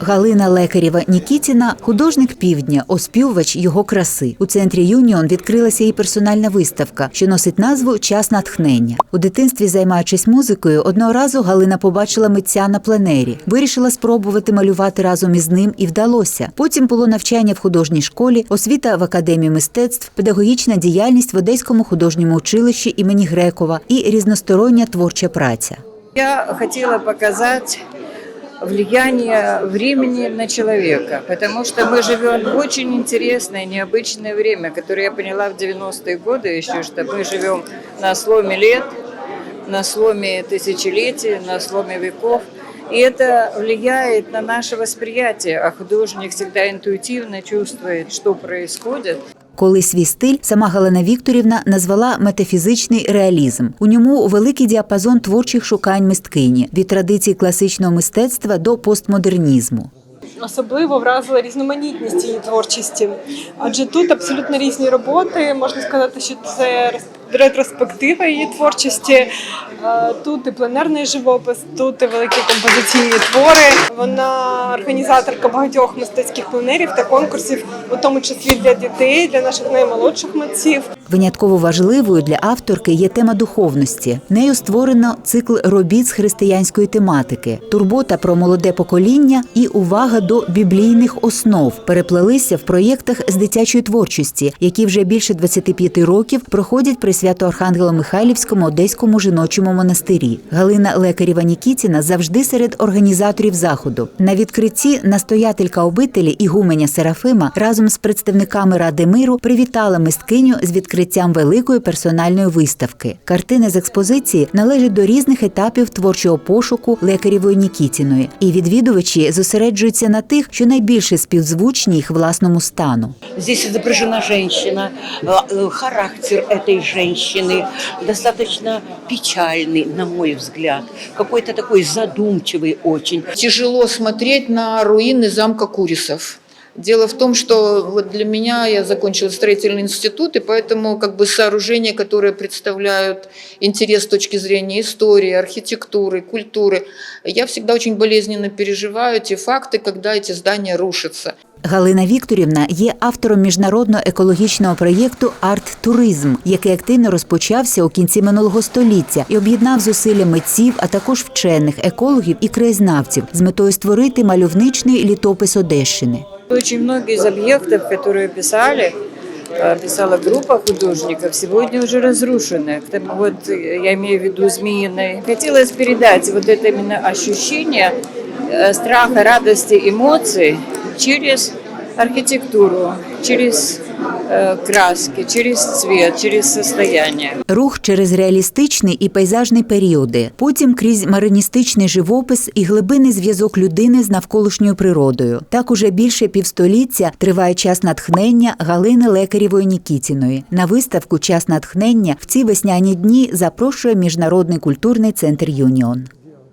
Галина Лекарєва Нікітіна художник півдня, оспівувач його краси. У центрі Юніон відкрилася її персональна виставка, що носить назву Час натхнення. У дитинстві, займаючись музикою, одного разу Галина побачила митця на пленері. Вирішила спробувати малювати разом із ним і вдалося. Потім було навчання в художній школі, освіта в академії мистецтв, педагогічна діяльність в Одеському художньому училищі імені Грекова і різностороння творча праця. Я хотела показать влияние времени на человека, потому что мы живем в очень интересное, необычное время, которое я поняла в 90-е годы еще, что мы живем на сломе лет, на сломе тысячелетий, на сломе веков. И это влияет на наше восприятие, а художник всегда интуитивно чувствует, что происходит. Коли свій стиль сама Галина Вікторівна назвала метафізичний реалізм. У ньому великий діапазон творчих шукань мисткині від традицій класичного мистецтва до постмодернізму. Особливо вразила різноманітність її творчості, адже тут абсолютно різні роботи. Можна сказати, що це ретроспектива її творчості. Е, Тут і пленерний живопис, тут і великі композиційні твори. Вона організаторка багатьох мистецьких пленерів та конкурсів, у тому числі для дітей, для наших наймолодших митців. Винятково важливою для авторки є тема духовності. Нею створено цикл робіт з християнської тематики, турбота про молоде покоління і увага до біблійних основ переплелися в проєктах з дитячої творчості, які вже більше 25 років проходять при Свято-Архангело-Михайлівському одеському жіночому монастирі. Галина Лекарєва Нікітіна завжди серед організаторів заходу. На відкритті настоятелька обителі Ігуменя Серафима разом з представниками Ради миру привітала мисткиню з відкриттям великої персональної виставки. Картини з експозиції належать до різних етапів творчого пошуку Лекарєвої Нікітіної, і відвідувачі зосереджуються на тих, що найбільше співзвучні їх власному стану. Здесь изображена женщина, э, э, характер этой женщины Достаточно печальный, на мой взгляд, какой-то такой задумчивый очень. Тяжело смотреть на руины замка Курисов. Дело в том, что вот для меня я закончила строительный институт, и поэтому как бы сооружения, которые представляют интерес с точки зрения истории, архитектуры, культуры, я всегда очень болезненно переживаю те факты, когда эти здания рушатся. Галина Вікторівна є автором міжнародного екологічного проєкту Арт-туризм, який активно розпочався у кінці минулого століття і об'єднав зусилля митців, а також вчених, екологів і краєзнавців з метою створити мальовничний літопис Одещини. Очень многие из объектов, которые писали, э, писала группа художников, сегодня уже разрушены. К тому Вот э, я имею в виду Змеиной. Хотелось передать вот это именно ощущение э, страха, радости, эмоций через архитектуру, через э, краски, через цвет, через состояние. Рух через реалістичний і пейзажний періоди, потім крізь мариністичний живопис і глибинний зв'язок людини з навколишньою природою. Так уже більше півстоліття триває час натхнення Галини Лекарєвої Нікітіної. На виставку Час натхнення в ці весняні дні запрошує міжнародний культурний центр Юніон.